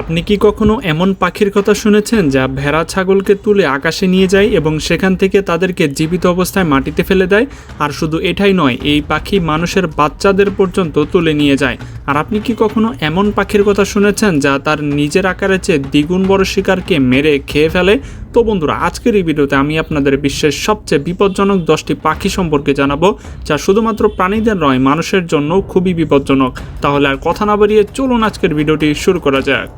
আপনি কি কখনো এমন পাখির কথা শুনেছেন যা ভেড়া ছাগলকে তুলে আকাশে নিয়ে যায় এবং সেখান থেকে তাদেরকে জীবিত অবস্থায় মাটিতে ফেলে দেয়? আর শুধু এটাই নয়, এই পাখি মানুষের বাচ্চাদের পর্যন্ত তুলে নিয়ে যায়। আর আপনি কি কখনো এমন পাখির কথা শুনেছেন যা তার নিজের আকারের চেয়ে দ্বিগুণ বড় শিকারকে মেরে খেয়ে ফেলে? তো বন্ধুরা, আজকের এই ভিডিওতে আমি আপনাদের বিশ্বের সবচেয়ে বিপজ্জনক দশটি পাখি সম্পর্কে জানাব, যা শুধুমাত্র প্রাণীদের নয়, মানুষের জন্য খুবই বিপজ্জনক। তাহলে আর কথা না বাড়িয়ে চলুন আজকের ভিডিওটি শুরু করা যাক।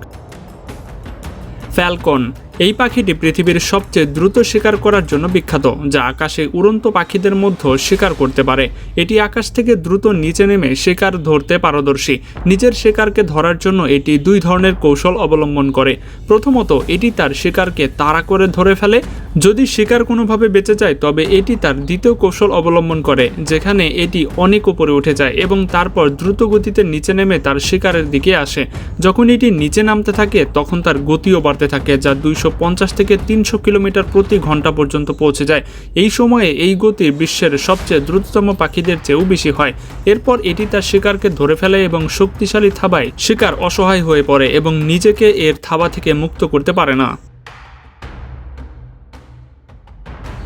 ফ্যালকন। এই পাখিটি পৃথিবীর সবচেয়ে দ্রুত শিকার করার জন্য বিখ্যাত, যা আকাশে উড়ন্ত পাখিদের মধ্যে শিকার করতে পারে। এটি আকাশ থেকে দ্রুত নিচে নেমে শিকার ধরতে পারদর্শী। নিজের শিকারকে ধরার জন্য এটি দুই ধরনের কৌশল অবলম্বন করে। প্রথমত, এটি তার শিকারকে তাড়া করে ধরে ফেলে। যদি শিকার কোনোভাবে বেঁচে যায়, তবে এটি তার দ্বিতীয় কৌশল অবলম্বন করে, যেখানে এটি অনেক উপরে উঠে যায় এবং তারপর দ্রুত গতিতে নিচে নেমে তার শিকারের দিকে আসে। যখন এটি নিচে নামতে থাকে, তখন তার গতিও বাড়তে থাকে, যা দুইশো পঞ্চাশ থেকে তিনশো কিলোমিটার প্রতি ঘণ্টা পর্যন্ত পৌঁছে যায়। এই সময়ে এই গতি বিশ্বের সবচেয়ে দ্রুততম পাখিদের চেয়েও বেশি হয়। এরপর এটি তার শিকারকে ধরে ফেলে এবং শক্তিশালী থাবায় শিকার অসহায় হয়ে পড়ে এবং নিজেকে এর থাবা থেকে মুক্ত করতে পারে না।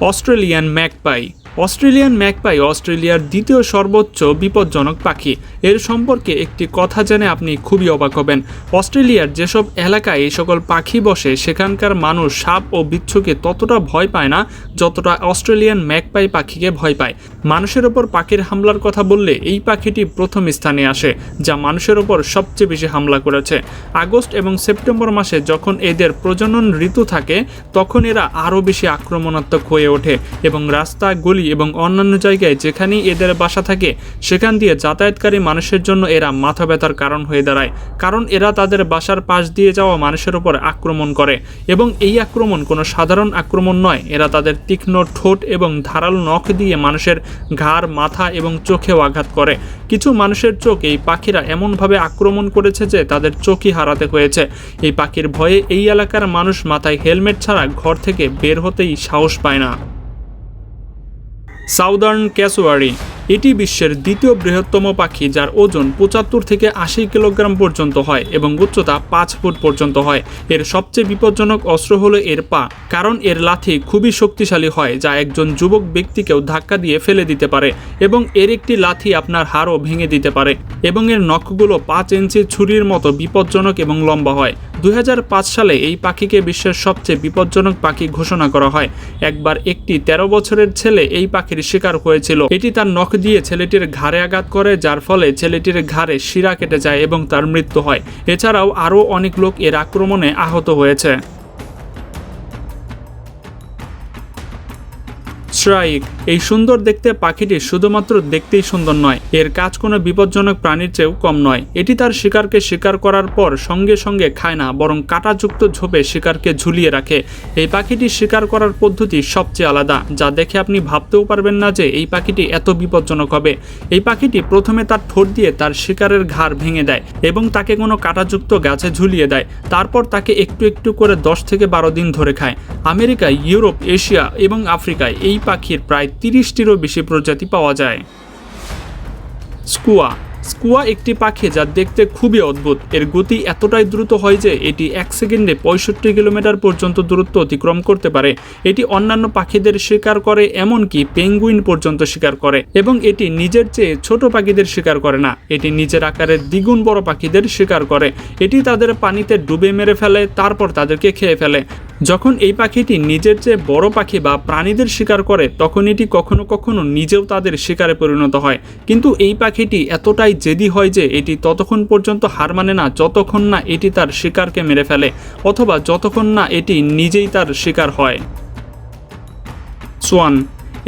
অস্ট্রেলিয়ান ম্যাকপাই অস্ট্রেলিয়ান ম্যাকপাই অস্ট্রেলিয়ার দ্বিতীয় সর্বোচ্চ বিপজ্জনক পাখি। এর সম্পর্কে একটি কথা জেনে আপনি খুবই অবাক হবেন। অস্ট্রেলিয়ার যেসব এলাকায় এই সকল পাখি বসে, সেখানকার মানুষ সাপ ও বিচ্ছুকে ততটা ভয় পায় না যতটা অস্ট্রেলিয়ান ম্যাকপাই পাখিকে ভয় পায়। মানুষের ওপর পাখির হামলার কথা বললে এই পাখিটি প্রথম স্থানে আসে, যা মানুষের ওপর সবচেয়ে বেশি হামলা করেছে। আগস্ট এবং সেপ্টেম্বর মাসে যখন এদের প্রজনন ঋতু থাকে, তখন এরা আরও বেশি আক্রমণাত্মক হয়ে ওঠে এবং রাস্তা, গলি এবং অন্যান্য জায়গায় যেখানেই এদের বাসা থাকে, সেখান দিয়ে যাতায়াতকারী মানুষের জন্য এরা মাথা ব্যথার কারণ হয়ে দাঁড়ায়, কারণ এরা তাদের বাসার পাশ দিয়ে যাওয়া মানুষের ওপর আক্রমণ করে এবং এই আক্রমণ কোনো সাধারণ আক্রমণ নয়, এরা তাদের তীক্ষ্ণ ঠোঁট এবং ধারালো নখ দিয়ে মানুষের ঘাড়, মাথা এবং চোখেও আঘাত করে। কিছু মানুষের চোখ এই পাখিরা এমনভাবে আক্রমণ করেছে যে তাদের চোখই হারাতে হয়েছে। এই পাখির ভয়ে এই এলাকার মানুষ মাথায় হেলমেট ছাড়া ঘর থেকে বের হতেই সাহস পায় না। સાઉદર્ન કેસવાળી. এটি বিশ্বের দ্বিতীয় বৃহত্তম পাখি যার ওজন পঁচাত্তর থেকে আশি কিলোগ্রাম পর্যন্ত হয় এবং উচ্চতা পাঁচ ফুট পর্যন্ত হয়। এর সবচেয়ে বিপজ্জনক অস্ত্র হলো এর পা, কারণ এর লাথি খুবই শক্তিশালী হয়, যা একজন যুবক ব্যক্তিকেও ধাক্কা দিয়ে ফেলে দিতে পারে এবং এর একটি লাথি আপনার হাড়ও ভেঙে দিতে পারে এবং এর নখগুলো পাঁচ ইঞ্চি ছুরির মতো বিপজ্জনক এবং লম্বা হয়। দুই হাজার পাঁচ সালে এই পাখিকে বিশ্বের সবচেয়ে বিপজ্জনক পাখি ঘোষণা করা হয়। একবার একটি ১৩ বছরের ছেলে এই পাখির শিকার হয়েছিল। এটি তার নখ দিয়ে ছেলেটির ঘাড়ে আঘাত করে, যার ফলে ছেলেটির ঘাড়ে শিরা কেটে যায় এবং তার মৃত্যু হয়। এছাড়াও আরও অনেক লোক এর আক্রমণে আহত হয়েছে। শ্রাইক এই সুন্দর দেখতে পাখিটি শুধুমাত্র দেখতেই সুন্দর নয়, এর কাজ কোনো বিপজ্জনক প্রাণীর চেয়েও কম নয়। এটি তার শিকারকে শিকার করার পর সঙ্গে সঙ্গে খায় না, বরং কাঁটাযুক্ত ঝোপে শিকারকে ঝুলিয়ে রাখে। এই পাখিটি শিকার করার পদ্ধতি সবচেয়ে আলাদা, যা দেখে আপনি ভাবতেও পারবেন না যে এই পাখিটি এত বিপজ্জনক হবে। এই পাখিটি প্রথমে তার ঠোঁট দিয়ে তার শিকারের ঘাড় ভেঙে দেয় এবং তাকে কোনো কাঁটাযুক্ত গাছে ঝুলিয়ে দেয়। তারপর তাকে একটু একটু করে দশ থেকে বারো দিন ধরে খায়। আমেরিকায় ইউরোপ, এশিয়া এবং আফ্রিকায় এই পাখির প্রায় তিরিশটিরও বেশি প্রজাতি পাওয়া যায়। স্কুয়া স্কুয়া একটি পাখি যা দেখতে খুবই অদ্ভুত। এর গতি এতটাই দ্রুত হয় যে এটি এক সেকেন্ডে পঁয়ষট্টি কিলোমিটার পর্যন্ত দূরত্ব অতিক্রম করতে পারে। এটি অন্যান্য পাখিদের শিকার করে, এমনকি পেঙ্গুইন পর্যন্ত শিকার করে এবং এটি নিজের চেয়ে ছোট পাখিদের শিকার করে না। এটি নিজের আকারের দ্বিগুণ বড় পাখিদের শিকার করে। এটি তাদের পানিতে ডুবে মেরে ফেলে, তারপর তাদেরকে খেয়ে ফেলে। যখন এই পাখিটি নিজের চেয়ে বড় পাখি বা প্রাণীদের শিকার করে, তখন এটি কখনো কখনো নিজেও তাদের শিকারে পরিণত হয়। কিন্তু এই পাখিটি এতটাই জেদি হয় যে এটি ততক্ষণ পর্যন্ত হার মানে না, যতক্ষণ না এটি তার শিকারকে মেরে ফেলে, অথবা যতক্ষণ না এটি নিজেই তার শিকার হয়। সোয়ান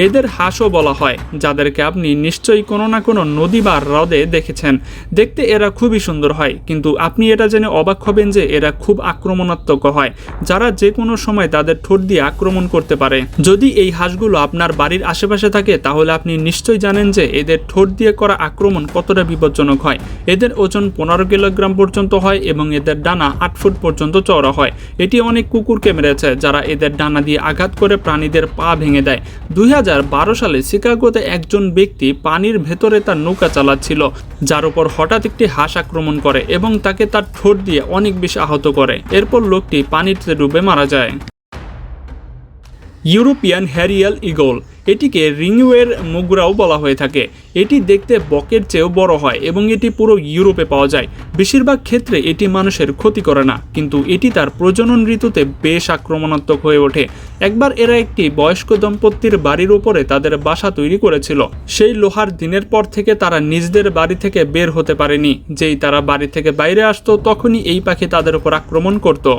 এদের হাঁসও বলা হয়, যাদেরকে আপনি নিশ্চয়ই কোনো না কোনো নদী বা হ্রদে দেখেছেন। দেখতে এরা খুবই সুন্দর হয়, কিন্তু আপনি এটা জেনে অবাক হবেন যে এরা খুব আক্রমণাত্মক হয়, যারা যে কোনো সময় তাদের ঠোঁট দিয়ে আক্রমণ করতে পারে। যদি এই হাঁসগুলো আপনার বাড়ির আশেপাশে থাকে, তাহলে আপনি নিশ্চয়ই জানেন যে এদের ঠোঁট দিয়ে করা আক্রমণ কতটা বিপজ্জনক হয়। এদের ওজন পনেরো কিলোগ্রাম পর্যন্ত হয় এবং এদের ডানা আট ফুট পর্যন্ত চওড়া হয়। এটি অনেক কুকুরকে মেরেছে, যারা এদের ডানা দিয়ে আঘাত করে প্রাণীদের পা ভেঙে দেয়। দুই সালে শিকাগোতে একজন ব্যক্তি পানির ভেতরে তার নৌকা চালাচ্ছিল, যার উপর হঠাৎ একটি হাঁস আক্রমণ করে এবং তাকে তার ঠোঁট দিয়ে অনেক বেশি আহত করে। এরপর লোকটি পানিতে ডুবে মারা যায়। European harrier eagle. এটিকে রিংওয়ের মুগরাও বলা হয়ে থাকে। এটি দেখতে বকের চেয়েও বড় হয় এবং এটি পুরো ইউরোপে পাওয়া যায়। বেশিরভাগ ক্ষেত্রে এটি মানুষের ক্ষতি করে না, কিন্তু এটি তার প্রজনন ঋতুতে বেশ আক্রমণাত্মক হয়ে ওঠে। একবার এরা একটি বয়স্ক দম্পতির বাড়ির উপরে তাদের বাসা তৈরি করেছিল। সেই লোহার দিনের পর থেকে তারা নিজদের বাড়ি থেকে বের হতে পারেনি। যেই তারা বাড়ি থেকে বাইরে আসতো, তখনই এই পাখি তাদের উপর আক্রমণ করতো।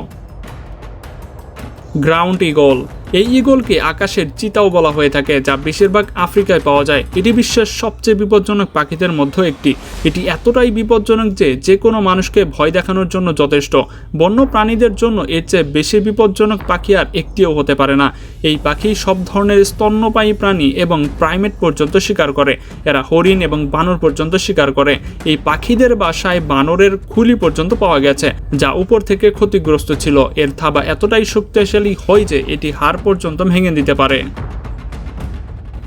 গ্রাউন্ড ইগল এই ইগলকে আকাশের চিতাও বলা হয়ে থাকে, যা বেশিরভাগ আফ্রিকায় পাওয়া যায়। এটি বিশ্বের সবচেয়ে বিপজ্জনক পাখিদের মধ্যে একটি। এটি এতটাই বিপজ্জনক যে যে কোনো মানুষকে ভয় দেখানোর জন্য যথেষ্ট। বন্য প্রাণীদের জন্য এর চেয়ে বেশি বিপজ্জনক পাখি আর একটিও হতে পারে না। এই পাখি সব ধরনের স্তন্যপায়ী প্রাণী এবং প্রাইমেট পর্যন্ত শিকার করে। এরা হরিণ এবং বানর পর্যন্ত শিকার করে। এই পাখিদের বাসায় বানরের খুলি পর্যন্ত পাওয়া গেছে, যা উপর থেকে ক্ষতিগ্রস্ত ছিল। এর থাবা এতটাই শক্তিশালী হয় যে এটি হাড় পর্যন্ত ভেঙে দিতে পারে।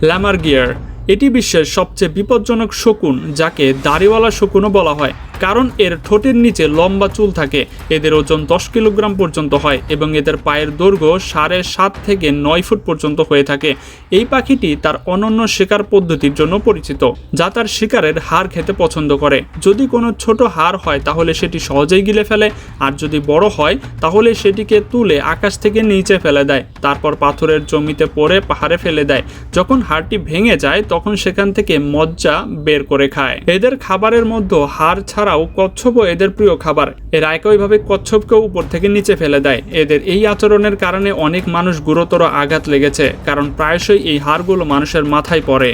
ল্যামার গিয়ার এটি বিশ্বের সবচেয়ে বিপজ্জনক শকুন, যাকে দাড়িওয়ালা শকুনও বলা হয়। কারণ এর ঠোঁটের নিচে লম্বা চুল থাকে। এদের ওজন দশ কিলোগ্রাম পর্যন্ত হয় এবং এদের পায়ের দৈর্ঘ্য সাড়ে সাত থেকে নয় ফুট পর্যন্ত হয়ে থাকে। এই পাখিটি তার অনন্য শিকার পদ্ধতির জন্য পরিচিত, যা তার শিকারের হাড় খেতে পছন্দ করে। যদি কোনো ছোট হাড় হয়, তাহলে সেটি সহজেই গিলে ফেলে, আর যদি বড় হয়, তাহলে সেটিকে তুলে আকাশ থেকে নিচে ফেলে দেয়, তারপর পাথরের জমিতে পড়ে পাহাড়ে ফেলে দেয়। যখন হাড়টি ভেঙে যায়, তখন সেখান থেকে মজ্জা বের করে খায়। এদের খাবারের মধ্যে হাড় ছাড়াও কচ্ছপও এদের প্রিয় খাবার। এরা একইভাবে কচ্ছপকেও উপর থেকে নিচে ফেলে দেয়। এদের এই আচরণের কারণে অনেক মানুষ গুরুতর আঘাত লেগেছে, কারণ প্রায়শই এই হাড়গুলো মানুষের মাথায় পড়ে।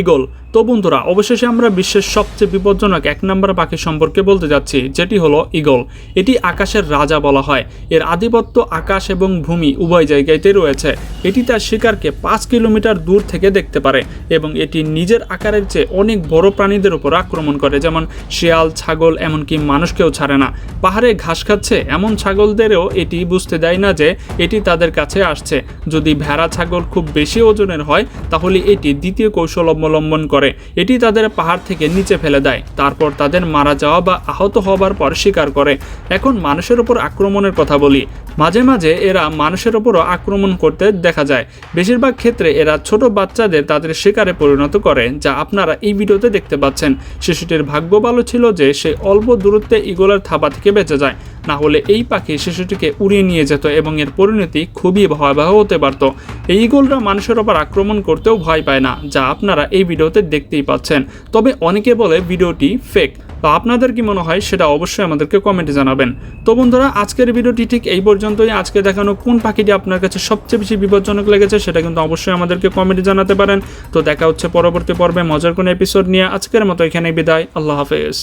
ইগল তো বন্ধুরা, অবশেষে আমরা বিশ্বের সবচেয়ে বিপজ্জনক এক নম্বর পাখি সম্পর্কে বলতে যাচ্ছি, যেটি হলো ইগল এটি আকাশের রাজা বলা হয়। এর আধিপত্য আকাশ এবং ভূমি উভয় জায়গাতে রয়েছে। এটি তার শিকারকে পাঁচ কিলোমিটার দূর থেকে দেখতে পারে এবং এটি নিজের আকারের চেয়ে অনেক বড় প্রাণীদের উপর আক্রমণ করে, যেমন শিয়াল, ছাগল, এমনকি মানুষকেও ছাড়ে না। পাহাড়ে ঘাস খাচ্ছে এমন ছাগলদেরও এটি বুঝতে দেয় না যে এটি তাদের কাছে আসছে। যদি ভেড়া ছাগল খুব বেশি ওজনের হয়, তাহলে এটি দ্বিতীয় কৌশল অবলম্বন করে। এটি তাদের পাহাড় থেকে নিচে ফেলে দেয়। তারপর তাদের মারা যাওয়া বা আহত হবার পর স্বীকার করে। এখন মানুষের উপর আক্রমণের কথা বলি। মাঝে মাঝে এরা মানুষের ওপরও আক্রমণ করতে দেখা যায়। বেশিরভাগ ক্ষেত্রে এরা ছোট বাচ্চাদের তাদের শিকারে পরিণত করে, যা আপনারা এই ভিডিওতে দেখতে পাচ্ছেন। শিশুটির ভাগ্য ভালো ছিল যে সে অল্প দূরত্বে ইগলের থাবা থেকে বেঁচে যায়। না হলে এই পাখি শিশুটিকে উড়িয়ে নিয়ে যেত এবং এর পরিণতি খুবই ভয়াবহ হতে পারত। এই ইগলরা মানুষের ওপর আক্রমণ করতেও ভয় পায় না, যা আপনারা এই ভিডিওতে দেখতেই পাচ্ছেন। তবে অনেকে বলে ভিডিওটি ফেক তো আপনাদের কি মনে হয় সেটা অবশ্যই আমাদেরকে কমেন্টে জানাবেন। তো বন্ধুরা, আজকের ভিডিওটি ঠিক এই পর্যন্তই আজকে দেখানো কোন পাখিটি আপনার কাছে সবচেয়ে বেশি বিপজ্জনক লেগেছে সেটা কিন্তু অবশ্যই আমাদেরকে কমেন্টে জানাতে পারেন। তো দেখা হচ্ছে পরবর্তী পর্বে মজার কোনো এপিসোড নিয়ে। আজকের মতো এখানে বিদায়। আল্লাহ হাফেজ।